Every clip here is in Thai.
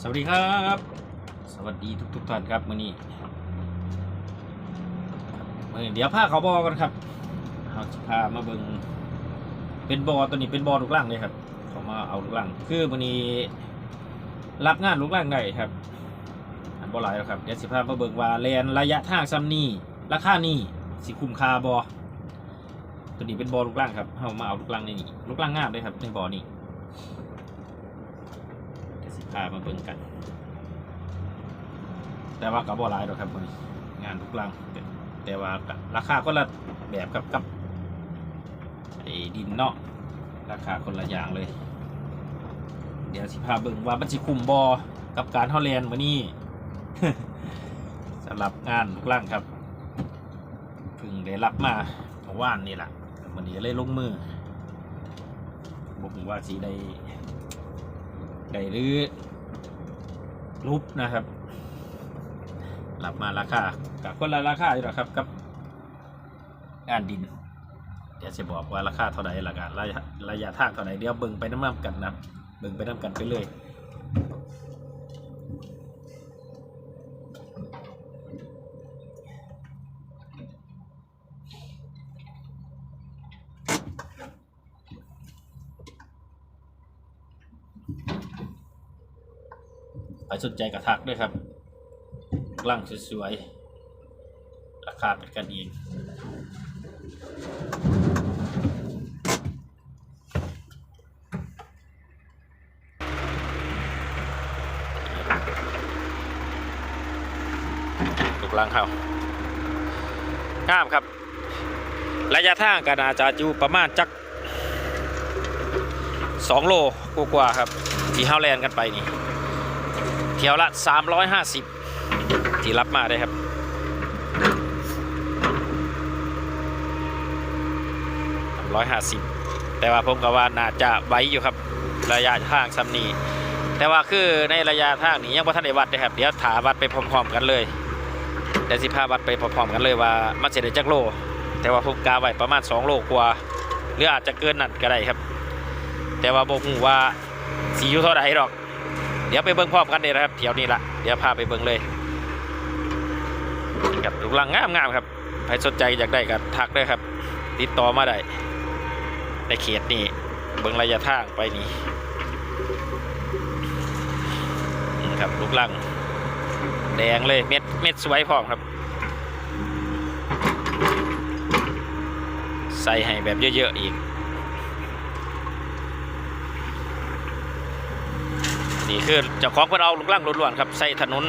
สวัสดีครับ สวัสดีทุกทุกท่านครับมื่อนี้มื้อนี้เดี๋ยวพาเขาบอกันครับเอาจะพามาเบิงเป็นบอตัวนี้เป็นบอลูกล่างเลยครับเขามาเอาลูกล่างคือมื่อนี้รับงานลูกล่างได้ครับอันบอหลายแล้วครับเดี๋ยวสิพามาเบิงว่าแลนระยะทางซ้ำนี่ราคานี่สิคุ้มค่าบอตัวนี้เป็นบอลูกล่างครับเอามาเอาลูกล่างในนี่ลูกล่างงามเลยครับในบอนี้ พามาเบิ่งกัน แต่ว่ากับ่หลายดอกครับมื้อนี้งานทุกลังแต่แต่ว่าราคาคนละแบบกับกับไอ้ดินเนาะราคาคนละอย่างเลย เดี๋ยวสิพาเบิ่งว่ามันสิคุ้มบ่กับการเฮาแลนมื้อนี้สำหรับงานทุกลังครับเพิ่งได้รับมาเมื่อวานนี่แหละวันนี้เลยลงมือบอกว่าสีได้ ไก่หรือรูปนะครับหลับมาราคากับคนละราคาอยู่หรอครับกับงานดิน เดี๋ยวจะบอกว่าราคาเท่าไหร่ละกันระยะระยะทางเท่าไหร่เดี๋ยวเบิ่งไปน้ำมันกันนะเบิ่งไปน้ำกันไปเลย ใครสนใจกระทักด้วยครับกลั่งสวยๆ ราคาเป็นกันเองลูกลังเขางามครับ ระยะทางก็น่าจะอยู่ประมาณจักสองโลกว่าๆครับ ที่เฮาแลนด์กันไปนี่ เที่ยวละ 350 ที่รับมาได้ครับ 150 แต่ว่าผมก็ว่าน่าจะไหวอยู่ครับ ระยะทางซ้ำนี้แต่ว่าคือในระยะทางนี้ยังบ่ทันได้วัดนะครับ เดี๋ยวถาวัดไปพร้อมๆกันเลยเดี๋ยวสิพาวัดไปพร้อมๆกันเลยว่ามันสิได้จักโล แต่ว่าผมกาไว้ประมาณ 2 โลกว่าหรืออาจจะเกินนั่นก็ได้ครับ แต่ว่าบ่ฮู้ว่าสิอยู่เท่าใดหรอก เดี๋ยวไปเบิ่งพร้อมกันเลยนะครับเที่ยวนี้ละเดี๋ยวพาไปเบิ่งเลยกับลูกลังงามงามๆครับใครสนใจอยากได้ก็ทักได้ครับ ติดต่อมาได้ในเขตนี้เบิ่งระยะทางไปนี่นี่ครับลูกลังแดงเลยเม็ดเม็ดสวยพร้อมครับ ใส่ให้แบบเยอะๆอีก นี่คือเจ้าของเพิ่นเอาลูกล่างล้วนๆครับใส่ถนน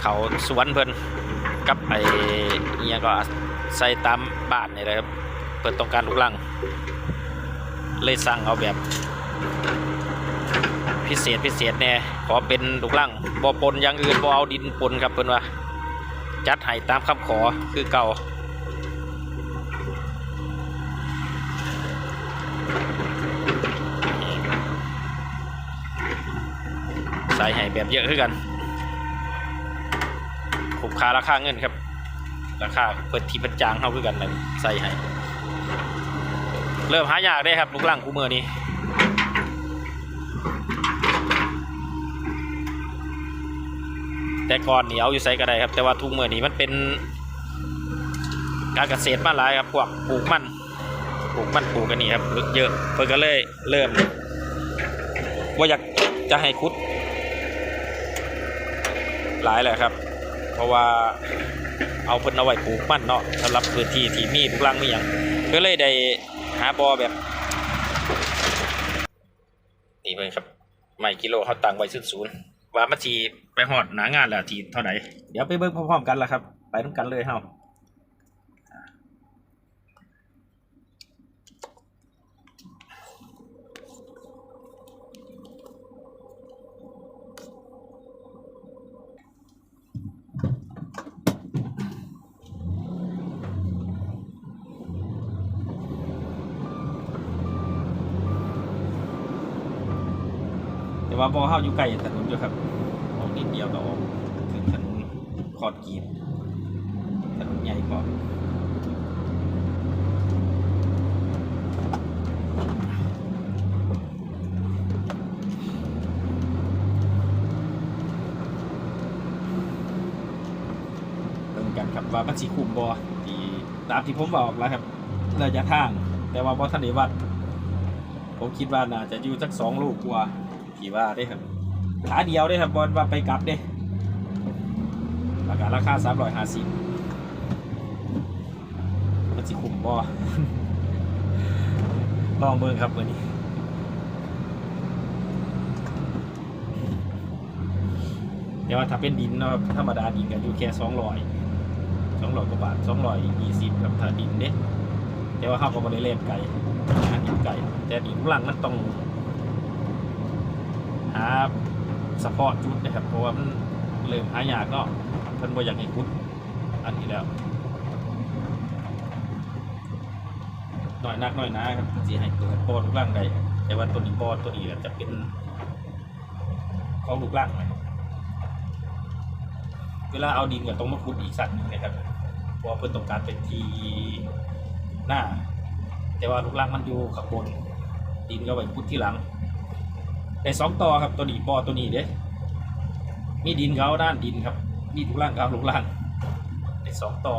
เขาสวนเพิ่นกับไอ้เอียก็ใส่ตามบ้านนี่แหละครับเพิ่นต้องการลูกล่างเลยสั่งเอาแบบ พิเศษพิเศษแน่ขอเป็นลูกล่างบ่ปนอย่างอื่นบ่เอาดินปนครับเพิ่นว่าจัดให้ตามคำขอคือเก่า ใส่ให้แบบเยอะขึ้นกันคุ้มค่าราคาเงินครับ ราคาเปิดทีเป็นจางเท่าขึ้นกันเลยใส่ให้เริ่มหายากได้ครับลูกหลังคู่มือนี้แต่ก่อนนี่เอาอยู่ใส่ก็ได้ครับ แต่ว่าทุกมือนี้มันเป็น การเกษตรมาหลายครับพวกปลูกมันปลูกมันปลูกกันนี่ครับเยอะเพิ่นก็เลยเริ่มว่าอยากจะให้คุด หลายแหละครับ เพราะว่าเอาเพิ่นเอาไว้ปลูกมันเนาะสำหรับพื้นที่ที่มีลูกรังมีอย่างก็เลยได้หาบอแบบนี่เพิ่นครับไม่กิโลเขาตังไว้ศูนย์ศูนย์ว่ามันทีไปหอดหนางานแล้วทีเท่าไหร่เดี๋ยวไปเบิ่งพร้อมๆกันละครับ ไปน้ำกันเลยเฮา แต่ว่าบอเฮาอยู่ไกลถนนอยู่ครับออกนิดเดียวต่ออกถึงถนนขอดกีบถนนใหญ่ก่อนกันครับว่ามันชีคุมบอที่ตามที่ผมบอกแล้วครับระยะทาง แต่ว่าบอทันได้วัดผมคิดว่าน่าจะอยู่สักสองลูกกว่าี่ว่าได้ครับขาเดียวได้ครับบอลว่าไปกลับเด้ราคาราคาสามร้อยห้าสิบมันสิคุ้มบ่ลองเบิ่งครับมื้อนี้แต่ว่าถ้าเป็นดินนะครับธรรมดาดินก็อยู่แค่สองร้อยสองร้อยกว่าบาทสองร้อยยี่สิบครับถ้าดินเด้แต่ว่าเขาก็บริเล่นไก่ดินไก่แต่ดินหลังมันต้อง หาสปอร์ตจุดนะครับเพราะว่ามันเริ่มหายากเนาะเพิ่นบ่อยากให้คุดอันนี้แล้วหน่อยนักหน่อยนะครับสิให้เกิดปอทุกร่างใดแต่ว่าตัวนี้ปอดตัวนี้ก็จะเป็นของลูกร่างนะครับเวลาเอาดินก็ต้องมาขุดอีกสัตว์หนึงนะครับเพราะเพื่อต้องการเป็นทีหน้า แต่ว่าลูกรังมันอยู่ข้างบนดินก็ไว้ขุดที่หลัง แต่สองต่อครับตัวนี้ปอตัวนี้เด้มีดินเขาด้านดินครับ มีลูกรังเขาลูกรังแต่สองต่อ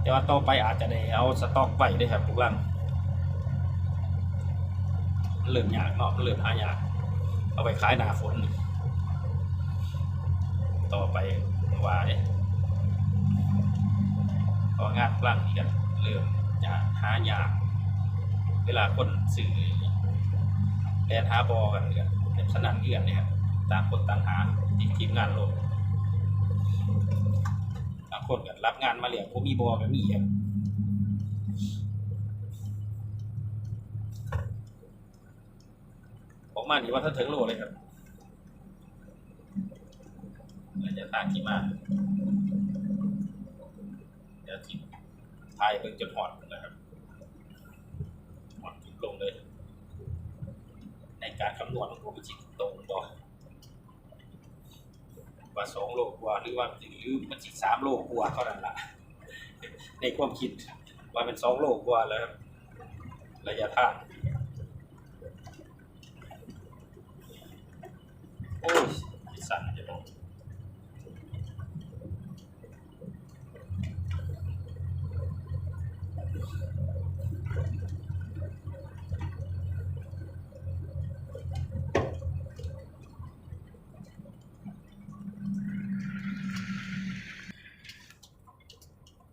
แต่ว่าต่อไปอาจจะได้เอาสต็อกไว้ได้วยครับลูกรังมันเริ่มยากเนาะเริ่มหายากเอาไปขายหนาฝน ต่อไปว่าเนี่ยพองานกลางนี่กันเริ่มจะหายาก เวลาคนสื่อ แลนหาบอกันเนี่ยเป็นสนั่นเงื่อนเนี่ยครับต่างคนต่างหาทีมทีมงานลงบางคนก็รับงานมาเรียกผมมีบอก็มีครับผมมานี่ว่าถ้าถึงโลเลยครับระยะทางที่มาเดี๋ยวทิมทายเพิ่งจะหอดนะครับหอดจุดลงเลย ในการคำนวณของผมจิตตรงบ่ว่าสองโลกว่าหรือว่าหรือมันจิตสามโลกว่าเท่านั้นละในความคิดว่าเป็นสองโลกว่าแล้วครับระยะทางโอ้ยสั่นจะบอก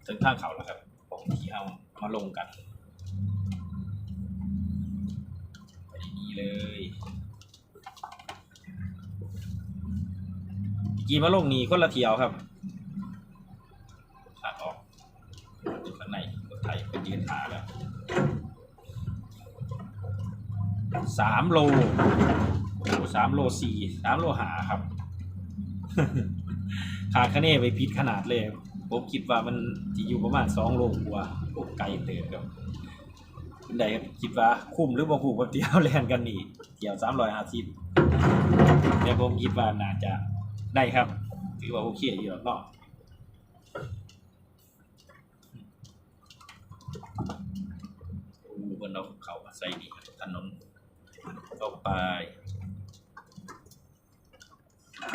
ถึงทางเขาแล้วครับผมที่เอามาลงกันไปดีๆเลยกี่มาลงนี่คนละเที่ยวครับทางออกข้างในรถไทยเป็นยืนหาแล้วสามโลโอ้สามโลสี่สามโลหาครับ ขาดคะแนนไปพิษขนาดเลย ผมคิดว่ามันจะอยู่ประมาณสองโลกว่าโอ้ไกลเติบครับเป็นไดครับคิดว่าคุ้มหรือบ่คุ้มกับเที่ยวแลนกันนี่เที่ยวสามร้อยห้าสิบแต่ผมคิดว่าน่าจะได้ครับถือว่าโอเคอยู่แล้วเนาะโอ้บนเราเขามาใส่นี่ถนนต่อไป เ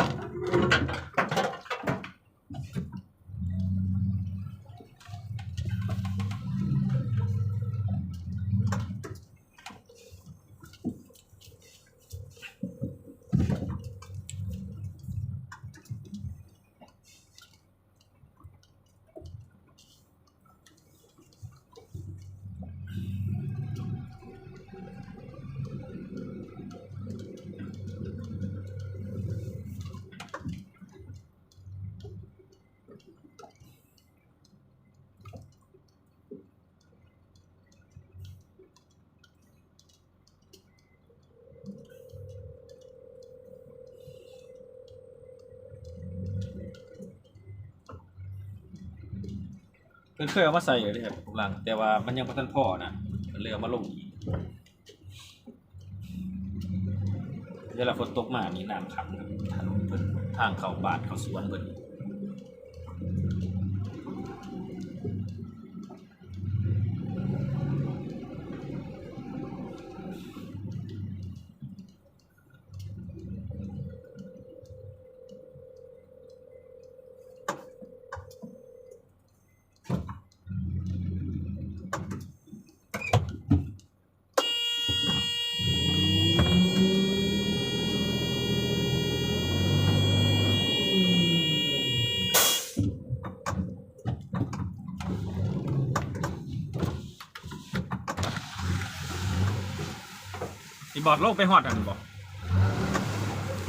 พิ่นเคยเอามาใส่อยู่เลยครับกำลัง แต่ว่ามันยังบ่ทันพอนะมันเลยเอามาลงอีกเวลาฝนตกมานี่น้ำขังครับถนนเพิ่นทางเข้าบ้านเข้าสวนเพิ่น บอดโลกไปหอดกันบ่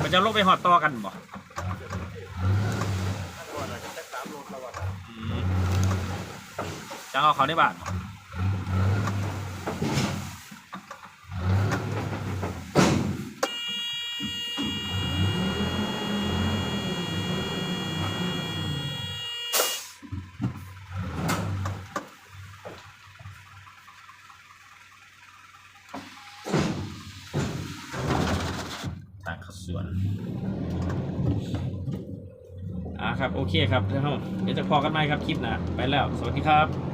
มันจะโลกไปหอดต่อกันบ่ก่อนอาจะสักสามโลละวันอืมจะเอาเขาในบ้านบ่ทางเข้าสวน อ่าครับ โอเคครับเดี๋ยวเดี๋ยวจะพอกันไหมครับคลิปนะไปแล้ว สวัสดีครับ